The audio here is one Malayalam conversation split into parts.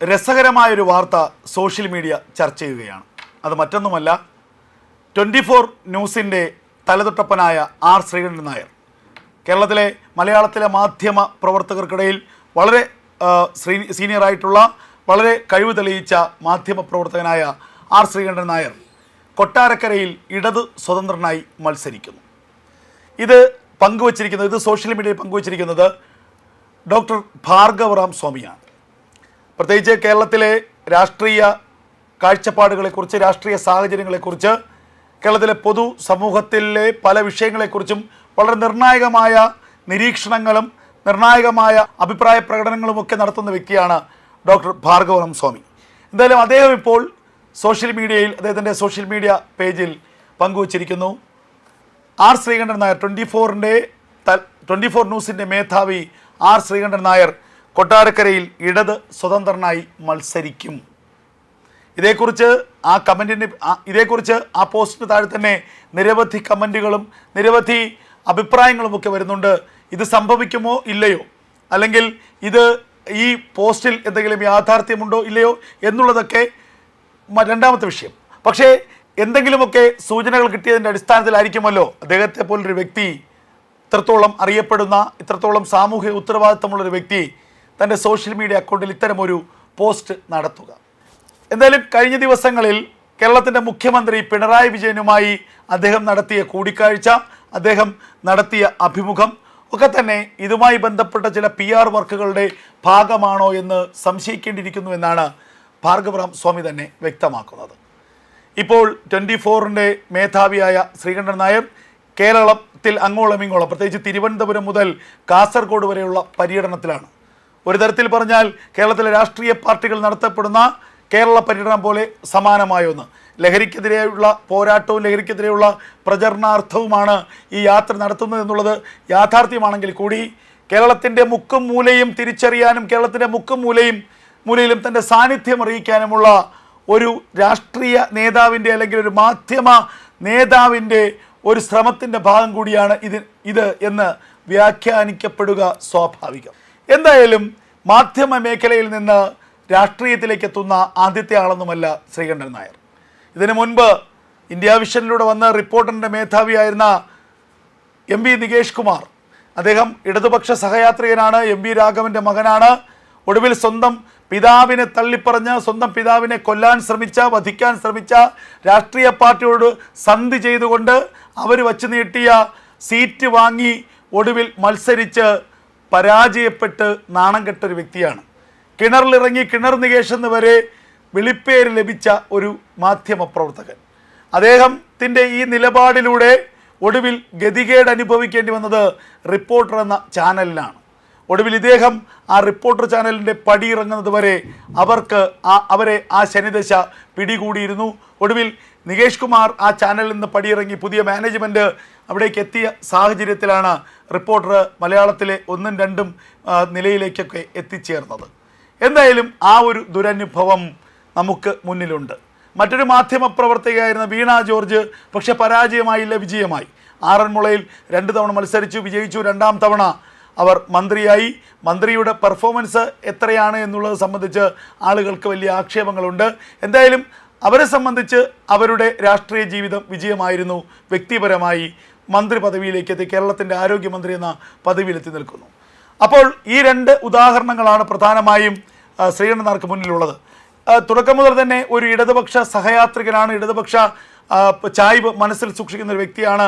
രസകരമായൊരു വാർത്ത സോഷ്യൽ മീഡിയ ചർച്ച ചെയ്യുകയാണ്. അത് മറ്റൊന്നുമല്ല ട്വന്റി ഫോർ ന്യൂസിന്റെ തലതൊട്ടപ്പനായ ആർ ശ്രീകണ്ഠൻ നായർ. കേരളത്തിലെ മലയാളത്തിലെ മാധ്യമ പ്രവർത്തകർക്കിടയിൽ വളരെ ശ്രീ സീനിയറായിട്ടുള്ള വളരെ കഴിവ് തെളിയിച്ച മാധ്യമ പ്രവർത്തകനായ ആർ ശ്രീകണ്ഠൻ നായർ കൊട്ടാരക്കരയിൽ ഇടത് സ്വതന്ത്രനായി മത്സരിക്കുന്നു. ഇത് പങ്കുവച്ചിരിക്കുന്നത് ഇത് സോഷ്യൽ മീഡിയയിൽ പങ്കുവച്ചിരിക്കുന്നത് ഡോക്ടർ ഭാർഗവറാം സ്വാമിയാണ്. പ്രത്യേകിച്ച് കേരളത്തിലെ രാഷ്ട്രീയ കാഴ്ചപ്പാടുകളെക്കുറിച്ച് രാഷ്ട്രീയ സാഹചര്യങ്ങളെക്കുറിച്ച് കേരളത്തിലെ പൊതു സമൂഹത്തിലെ പല വിഷയങ്ങളെക്കുറിച്ചും വളരെ നിർണായകമായ നിരീക്ഷണങ്ങളും നിർണായകമായ അഭിപ്രായ പ്രകടനങ്ങളും ഒക്കെ നടത്തുന്ന വ്യക്തിയാണ് ഡോക്ടർ ഭാർഗവനം സ്വാമി. എന്തായാലും അദ്ദേഹം ഇപ്പോൾ സോഷ്യൽ മീഡിയയിൽ അദ്ദേഹത്തിന്റെ സോഷ്യൽ മീഡിയ പേജിൽ പങ്കുവച്ചിരിക്കുന്നു. ആർ ശ്രീകണ്ഠൻ നായർ ട്വന്റി ഫോറിന്റെ ട്വന്റി ഫോർ ന്യൂസിന്റെ മേധാവി ആർ ശ്രീകണ്ഠൻ നായർ കൊട്ടാരക്കരയിൽ ഇടത് സ്വതന്ത്രനായി മത്സരിക്കും. ഇതേക്കുറിച്ച് ആ കമന്റിന് ഇതേക്കുറിച്ച് ആ പോസ്റ്റിന് താഴെ തന്നെ നിരവധി കമന്റുകളും നിരവധി അഭിപ്രായങ്ങളുമൊക്കെ വരുന്നുണ്ട്. ഇത് സംഭവിക്കുമോ ഇല്ലയോ? അല്ലെങ്കിൽ ഇത് ഈ പോസ്റ്റിൽ എന്തെങ്കിലും യാഥാർത്ഥ്യമുണ്ടോ ഇല്ലയോ എന്നുള്ളതൊക്കെ രണ്ടാമത്തെ വിഷയം. പക്ഷേ എന്തെങ്കിലുമൊക്കെ സൂചനകൾ കിട്ടിയതിന്റെ അടിസ്ഥാനത്തിലായിരിക്കുമല്ലോ അദ്ദേഹത്തെ പോലൊരു വ്യക്തി ഇത്രത്തോളം അറിയപ്പെടുന്ന ഇത്രത്തോളം സാമൂഹിക ഉത്തരവാദിത്തമുള്ളൊരു വ്യക്തി തന്റെ സോഷ്യൽ മീഡിയ അക്കൗണ്ടിൽ ഇത്തരമൊരു പോസ്റ്റ് നടത്തുക. എന്തായാലും കഴിഞ്ഞ ദിവസങ്ങളിൽ കേരളത്തിന്റെ മുഖ്യമന്ത്രി പിണറായി വിജയനുമായി അദ്ദേഹം നടത്തിയ കൂടിക്കാഴ്ച അദ്ദേഹം നടത്തിയ അഭിമുഖം ഒക്കെ തന്നെ ഇതുമായി ബന്ധപ്പെട്ട ചില പി ആർ വർക്കുകളുടെ ഭാഗമാണോ എന്ന് സംശയിക്കേണ്ടിയിരിക്കുന്നു എന്നാണ് ഭാർഗവറാം സ്വാമി തന്നെ വ്യക്തമാക്കുന്നത്. ഇപ്പോൾ ട്വന്റി ഫോറിന്റെ മേധാവിയായ ശ്രീകണ്ഠൻ നായർ കേരളത്തിൽ അങ്ങോളം ഇങ്ങോളം പ്രത്യേകിച്ച് തിരുവനന്തപുരം മുതൽ കാസർഗോഡ് വരെയുള്ള പര്യടനത്തിലാണ്. ഒരു തരത്തിൽ പറഞ്ഞാൽ കേരളത്തിലെ രാഷ്ട്രീയ പാർട്ടികൾ നടത്തപ്പെടുന്ന കേരള പര്യടനം പോലെ സമാനമായ ഒന്ന്. ലഹരിക്കെതിരെയുള്ള പോരാട്ടവും ലഹരിക്കെതിരെയുള്ള പ്രചരണാർത്ഥവുമാണ് ഈ യാത്ര നടത്തുന്നത് എന്നുള്ളത് യാഥാർത്ഥ്യമാണെങ്കിൽ കൂടി കേരളത്തിന്റെ മുക്കും മൂലയും തിരിച്ചറിയാനും കേരളത്തിന്റെ മുക്കും മൂലയും മൂലയിലും തന്റെ സാന്നിധ്യം അറിയിക്കാനുമുള്ള ഒരു രാഷ്ട്രീയ നേതാവിന്റെ അല്ലെങ്കിൽ ഒരു മാധ്യമ നേതാവിന്റെ ഒരു ശ്രമത്തിന്റെ ഭാഗം കൂടിയാണ് ഇത് ഇത് എന്ന് വ്യാഖ്യാനിക്കപ്പെടുക സ്വാഭാവികം. എന്തായാലും മാധ്യമ മേഖലയിൽ നിന്ന് രാഷ്ട്രീയത്തിലേക്ക് എത്തുന്ന ആദ്യത്തെ ആളൊന്നുമല്ല ശ്രീകണ്ഠൻ നായർ. ഇതിനു മുൻപ് ഇന്ത്യ വിഷനിലൂടെ വന്ന റിപ്പോർട്ടറിന്റെ മേധാവിയായിരുന്ന എം വി നികേഷ് കുമാർ. അദ്ദേഹം ഇടതുപക്ഷ സഹയാത്രികനാണ് എം വി രാഘവന്റെ മകനാണ്. ഒടുവിൽ സ്വന്തം പിതാവിനെ തള്ളിപ്പറഞ്ഞ് സ്വന്തം പിതാവിനെ കൊല്ലാൻ ശ്രമിച്ച വധിക്കാൻ ശ്രമിച്ച രാഷ്ട്രീയ പാർട്ടിയോട് സന്ധി ചെയ്തുകൊണ്ട് അവർ വച്ചു നീട്ടിയ സീറ്റ് വാങ്ങി ഒടുവിൽ മത്സരിച്ച് പരാജയപ്പെട്ട് നാണം കെട്ടൊരു വ്യക്തിയാണ്. കിണറിലിറങ്ങി കിണർ നികേഷ് എന്ന് വരെ വിളിപ്പേര് ലഭിച്ച ഒരു മാധ്യമ പ്രവർത്തകൻ. അദ്ദേഹത്തിന്റെ ഈ നിലപാടിലൂടെ ഒടുവിൽ ഗതികേട് അനുഭവിക്കേണ്ടി വന്നത് റിപ്പോർട്ടർ എന്ന ചാനലിനാണ്. ഒടുവിൽ ഇദ്ദേഹം ആ റിപ്പോർട്ടർ ചാനലിന്റെ പടിയിറങ്ങുന്നത് വരെ അവർക്ക് ആ അവരെ ആ ശനിദശ പിടികൂടിയിരുന്നു. ഒടുവിൽ നികേഷ് കുമാർ ആ ചാനലിൽ നിന്ന് പടിയിറങ്ങി പുതിയ മാനേജ്മെന്റ് അവിടേക്ക് എത്തിയ സാഹചര്യത്തിലാണ് റിപ്പോർട്ടർ മലയാളത്തിലെ ഒന്നും രണ്ടും നിലയിലേക്കൊക്കെ എത്തിച്ചേർന്നത്. എന്തായാലും ആ ഒരു ദുരനുഭവം നമുക്ക് മുന്നിലുണ്ട്. മറ്റൊരു മാധ്യമ പ്രവർത്തകയായിരുന്ന വീണ ജോർജ് പക്ഷെ പരാജയമായില്ല വിജയമായി. ആറന്മുളയിൽ രണ്ട് തവണ മത്സരിച്ചു വിജയിച്ചു. രണ്ടാം തവണ അവർ മന്ത്രിയായി. മന്ത്രിയുടെ പെർഫോമൻസ് എത്രയാണ് എന്നുള്ളത് സംബന്ധിച്ച് ആളുകൾക്ക് വലിയ ആക്ഷേപങ്ങളുണ്ട്. എന്തായാലും അവരെ സംബന്ധിച്ച് അവരുടെ രാഷ്ട്രീയ ജീവിതം വിജയമായിരുന്നു വ്യക്തിപരമായി മന്ത്രി പദവിയിലേക്ക് എത്തി കേരളത്തിന്റെ ആരോഗ്യമന്ത്രി എന്ന പദവിയിലെത്തി നിൽക്കുന്നു. അപ്പോൾ ഈ രണ്ട് ഉദാഹരണങ്ങളാണ് പ്രധാനമായും ശ്രീകണ്ഠനാർക്ക് മുന്നിലുള്ളത്. തുടക്കം മുതൽ തന്നെ ഒരു ഇടതുപക്ഷ സഹയാത്രികനാണ് ഇടതുപക്ഷ ചായ്വ് മനസ്സിൽ സൂക്ഷിക്കുന്ന ഒരു വ്യക്തിയാണ്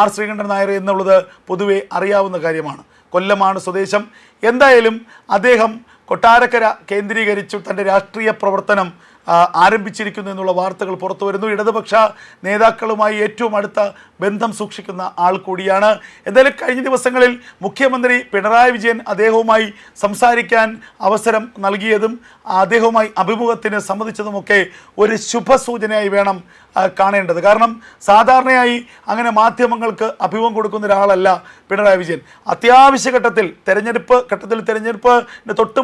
ആർ ശ്രീകണ്ഠൻ നായർ എന്നുള്ളത് പൊതുവെ അറിയാവുന്ന കാര്യമാണ്. കൊല്ലമാണ് സ്വദേശം. എന്തായാലും അദ്ദേഹം കൊട്ടാരക്കര കേന്ദ്രീകരിച്ചു തന്റെ രാഷ്ട്രീയ പ്രവർത്തനം ആരംഭിച്ചിരിക്കുന്നു എന്നുള്ള വാർത്തകൾ പുറത്തു വരുന്നു. ഇടതുപക്ഷ നേതാക്കളുമായി ഏറ്റവും അടുത്ത ബന്ധം സൂക്ഷിക്കുന്ന ആൾ കൂടിയാണ്. എന്തായാലും കഴിഞ്ഞ ദിവസങ്ങളിൽ മുഖ്യമന്ത്രി പിണറായി വിജയൻ അദ്ദേഹവുമായി സംസാരിക്കാൻ അവസരം നൽകിയതും അദ്ദേഹവുമായി അഭിമുഖത്തിന് സമ്മതിച്ചതുമൊക്കെ ഒരു ശുഭസൂചനയായി വേണം കാണേണ്ടത്. കാരണം സാധാരണയായി അങ്ങനെ മാധ്യമങ്ങൾക്ക് അഭിമുഖം കൊടുക്കുന്ന ഒരാളല്ല പിണറായി വിജയൻ. അത്യാവശ്യ ഘട്ടത്തിൽ തെരഞ്ഞെടുപ്പ് ഘട്ടത്തിൽ തെരഞ്ഞെടുപ്പിന് തൊട്ട്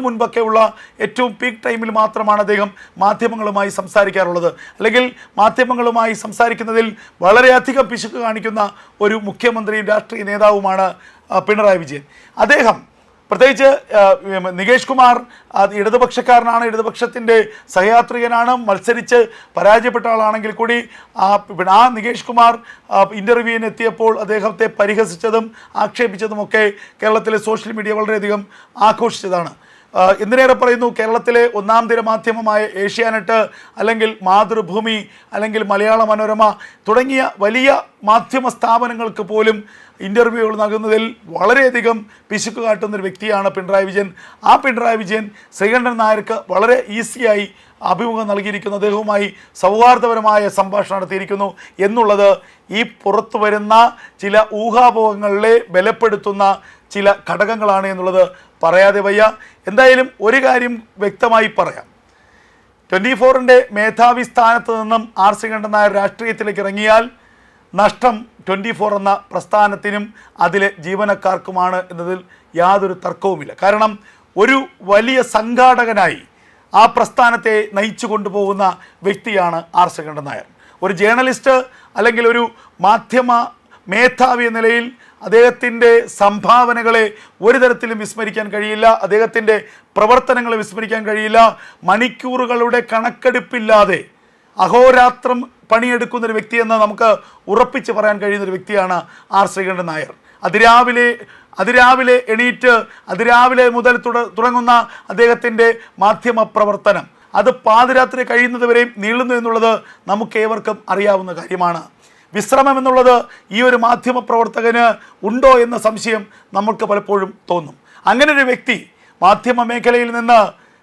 ഉള്ള ഏറ്റവും പീക്ക് ടൈമിൽ മാത്രമാണ് അദ്ദേഹം മാധ്യമങ്ങളുമായി സംസാരിക്കാറുള്ളത്. അല്ലെങ്കിൽ മാധ്യമങ്ങളുമായി സംസാരിക്കുന്നതിൽ വളരെയധികം പിശുക്ക് കാണിക്കുന്ന ഒരു മുഖ്യമന്ത്രിയും രാഷ്ട്രീയ നേതാവുമാണ് പിണറായി വിജയൻ. അദ്ദേഹം പ്രത്യേകിച്ച് നികേഷ് കുമാർ ഇടതുപക്ഷക്കാരനാണ് ഇടതുപക്ഷത്തിന്റെ സഹയാത്രികനാണ് മത്സരിച്ച് പരാജയപ്പെട്ട ആളാണെങ്കിൽ കൂടി ആ ആ നികേഷ് കുമാർ ഇന്റർവ്യൂവിന് എത്തിയപ്പോൾ അദ്ദേഹത്തെ പരിഹസിച്ചതും ആക്ഷേപിച്ചതുമൊക്കെ കേരളത്തിലെ സോഷ്യൽ മീഡിയ വളരെയധികം ആഘോഷിച്ചതാണ്. എന്തിനേറെ പറയുന്നു? കേരളത്തിലെ ഒന്നാം തിര മാധ്യമമായ ഏഷ്യാനെറ്റ് അല്ലെങ്കിൽ മാതൃഭൂമി അല്ലെങ്കിൽ മലയാള മനോരമ തുടങ്ങിയ വലിയ മാധ്യമ സ്ഥാപനങ്ങൾക്ക് പോലും ഇന്റർവ്യൂകൾ നൽകുന്നതിൽ വളരെയധികം പിശുക്ക് കാട്ടുന്ന ഒരു വ്യക്തിയാണ് പിണറായി വിജയൻ. ആ പിണറായി വിജയൻ ശ്രീകണ്ഠൻ നായർക്ക് വളരെ ഈസിയായി അഭിമുഖം നൽകിയിരിക്കുന്നു. അദ്ദേഹവുമായി സൗഹാർദ്ദപരമായ സംഭാഷണം നടത്തിയിരിക്കുന്നു. എന്നുള്ളത് ഈ പുറത്തു വരുന്ന ചില ഊഹാപോഹങ്ങളെ ബലപ്പെടുത്തുന്ന ചില ഘടകങ്ങളാണ് എന്നുള്ളത് പറയാതെ വയ്യ. എന്തായാലും ഒരു കാര്യം വ്യക്തമായി പറയാം. ട്വന്റി ഫോറിന്റെ മേധാവി സ്ഥാനത്ത് നിന്നും ആർ ശ്രീകണ്ഠൻ നായർ രാഷ്ട്രീയത്തിലേക്ക് ഇറങ്ങിയാൽ നഷ്ടം ട്വന്റി ഫോർ എന്ന പ്രസ്ഥാനത്തിനും അതിലെ ജീവനക്കാർക്കുമാണ് എന്നതിൽ യാതൊരു തർക്കവുമില്ല. കാരണം ഒരു വലിയ സംഘാടകനായി ആ പ്രസ്ഥാനത്തെ നയിച്ചു കൊണ്ടുപോകുന്ന വ്യക്തിയാണ് ആർ ശ്രീകണ്ഠൻ നായർ. ഒരു ജേർണലിസ്റ്റ് അല്ലെങ്കിൽ ഒരു മാധ്യമ മേധാവി എന്ന നിലയിൽ അദ്ദേഹത്തിന്റെ സംഭാവനകളെ ഒരു തരത്തിലും വിസ്മരിക്കാൻ കഴിയില്ല അദ്ദേഹത്തിന്റെ പ്രവർത്തനങ്ങളെ വിസ്മരിക്കാൻ കഴിയില്ല മണിക്കൂറുകളുടെ കണക്കെടുപ്പില്ലാതെ അഹോരാത്രം പണിയെടുക്കുന്ന ഒരു വ്യക്തിയെന്ന് നമുക്ക് ഉറപ്പിച്ച് പറയാൻ കഴിയുന്ന ഒരു വ്യക്തിയാണ് ആർ ശ്രീകണ്ഠൻ നായർ. അതിരാവിലെ അതിരാവിലെ എണീറ്റ് അതിരാവിലെ മുതൽ തുടങ്ങുന്ന അദ്ദേഹത്തിന്റെ മാധ്യമ പ്രവർത്തനം. അത് പാതിരാത്രി കഴിയുന്നത് വരെയും നീളുന്നു എന്നുള്ളത് നമുക്കേവർക്കും അറിയാവുന്ന കാര്യമാണ്. വിശ്രമം എന്നുള്ളത് ഈ ഒരു മാധ്യമ പ്രവർത്തകന് ഉണ്ടോ എന്ന സംശയം നമുക്ക് പലപ്പോഴും തോന്നും. അങ്ങനെ ഒരു വ്യക്തി മാധ്യമ മേഖലയിൽ നിന്ന്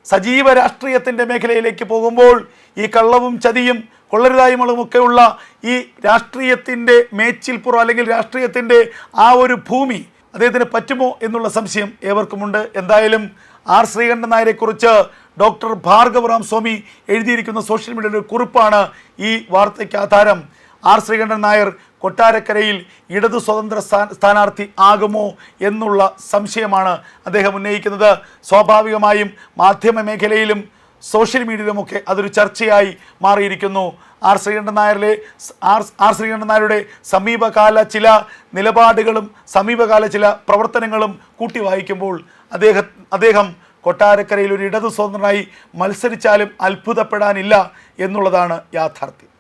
സജീവ രാഷ്ട്രീയത്തിന്റെ മേഖലയിലേക്ക് പോകുമ്പോൾ ഈ കള്ളവും ചതിയും കൊള്ളരുതായ്മകളും ഒക്കെയുള്ള ഈ രാഷ്ട്രീയത്തിന്റെ മേച്ചിൽപ്പുറം അല്ലെങ്കിൽ രാഷ്ട്രീയത്തിന്റെ ആ ഒരു ഭൂമി അദ്ദേഹത്തിന് പറ്റുമോ എന്നുള്ള സംശയം ഏവർക്കുമുണ്ട്. എന്തായാലും ആർ ശ്രീകണ്ഠൻ നായരെക്കുറിച്ച് ഡോക്ടർ ഭാർഗവറാം സ്വാമി എഴുതിയിരിക്കുന്ന സോഷ്യൽ മീഡിയയുടെ കുറിപ്പാണ് ഈ വാർത്തയ്ക്ക് ആധാരം. ആർ ശ്രീകണ്ഠൻ നായർ കൊട്ടാരക്കരയിൽ ഇടതു സ്വതന്ത്ര സ്ഥാ- സ്ഥാനാർത്ഥി ആകുമോ എന്നുള്ള സംശയമാണ് അദ്ദേഹം ഉന്നയിക്കുന്നത്. സ്വാഭാവികമായും മാധ്യമ മേഖലയിലും സോഷ്യൽ മീഡിയയിലുമൊക്കെ അതൊരു ചർച്ചയായി മാറിയിരിക്കുന്നു. ആർ ശ്രീകണ്ഠൻ നായരിലെ ആർ ആർ ശ്രീകണ്ഠൻ നായരുടെ സമീപകാല ചില നിലപാടുകളും സമീപകാല ചില പ്രവർത്തനങ്ങളും കൂട്ടി വായിക്കുമ്പോൾ അദ്ദേഹം അദ്ദേഹം കൊട്ടാരക്കരയിൽ ഒരു ഇടതു സ്വതന്ത്രനായി മത്സരിച്ചാലും അത്ഭുതപ്പെടാനില്ല എന്നുള്ളതാണ് യാഥാർത്ഥ്യം.